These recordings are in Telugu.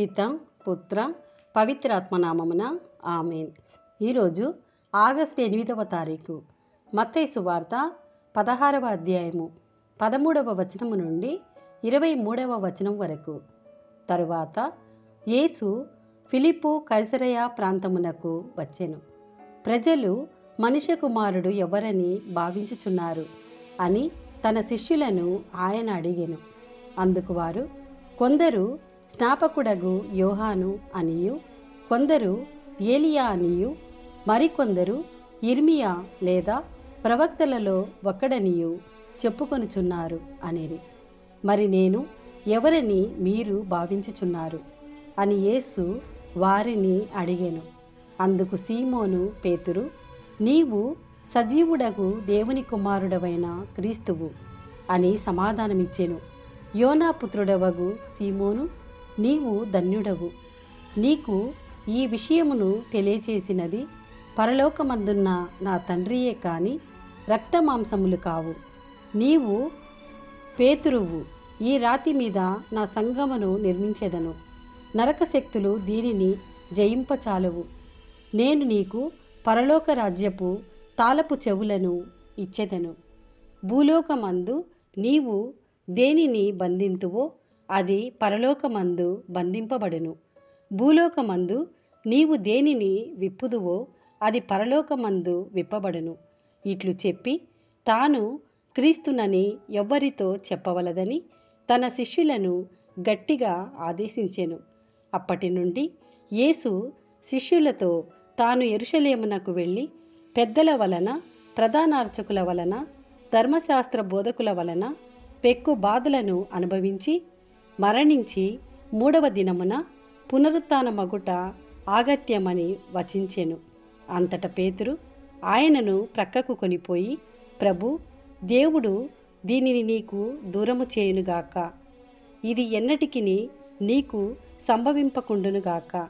పిత పుత్ర పవిత్రాత్మనామమున ఆమెన్. ఈరోజు ఆగస్టు ఎనిమిదవ తారీఖు. మత్తేసు వార్త పదహారవ అధ్యాయము పదమూడవ వచనము నుండి ఇరవై మూడవ వచనం వరకు. తరువాత యేసు ఫిలిప్పు కైసరయ ప్రాంతమునకు వచ్చెను. ప్రజలు మనుష్య కుమారుడు ఎవరని భావించుచున్నారు అని తన శిష్యులను ఆయన అడిగెను. అందుకు వారు కొందరు స్నాపకుడగు యోహాను అనియు కొందరు ఏలియా అనియు మరికొందరు ఇర్మియా లేదా ప్రవక్తలలో ఒక్కడనియు చెప్పుకొనుచున్నారు అనేది మరి నేను ఎవరని మీరు భావించుచున్నారు? అని యేసు వారిని అడిగాను. అందుకు సీమోను పేతురు నీవు సజీవుడగు దేవుని కుమారుడవైన క్రీస్తువు అని సమాధానమిచ్చెను. యోనా పుత్రుడవగు సీమోను నీవు ధన్యుడవు. నీకు ఈ విషయమును తెలియచేసినది పరలోకమందున్న నా తండ్రియే కాని రక్తమాంసములు కావు. నీవు పేతురువు. ఈ రాతి మీద నా సంగమును నిర్మించెదను. నరక శక్తులు దీనిని జయింపచాలవు. నేను నీకు పరలోక రాజ్యపు తాళపు చెవులను ఇచ్చెదను. భూలోకమందు నీవు దేనిని బంధింతువో అది పరలోకమందు బంధింపబడును. భూలోకమందు నీవు దేనిని విప్పుదువో అది పరలోకమందు విప్పబడును. ఇట్లు చెప్పి తాను క్రీస్తునని ఎవ్వరితో చెప్పవలదని తన శిష్యులను గట్టిగా ఆదేశించెను. అప్పటి నుండి యేసు శిష్యులతో తాను ఎరుషలేమునకు వెళ్ళి పెద్దల వలన ప్రధానార్చకుల వలన ధర్మశాస్త్ర బోధకుల వలన పెక్కు బాధలను అనుభవించి మరణించి మూడవ దినమున పునరుత్నమగుట ఆగత్యమని వచించెను. అంతట పేతురు ఆయనను ప్రక్కకు కొనిపోయి ప్రభు దేవుడు దీనిని నీకు దూరము చేయునుగాక ఇది ఎన్నటికి నీకు సంభవింపకుండునుగాక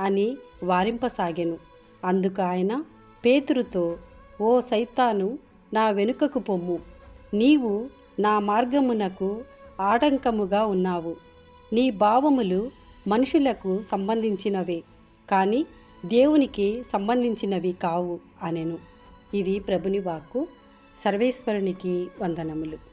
అని వారింపసాగెను. అందుకు ఆయన పేతురుతో ఓ సైతాను నా వెనుకకు పొమ్ము. నీవు నా మార్గమునకు ఆటంకముగా ఉన్నావు. నీ భావములు మనుషులకు సంబంధించినవే కానీ దేవునికి సంబంధించినవి కావు అనెను. ఇది ప్రభుని వాక్కు. సర్వేశ్వరునికి వందనములు.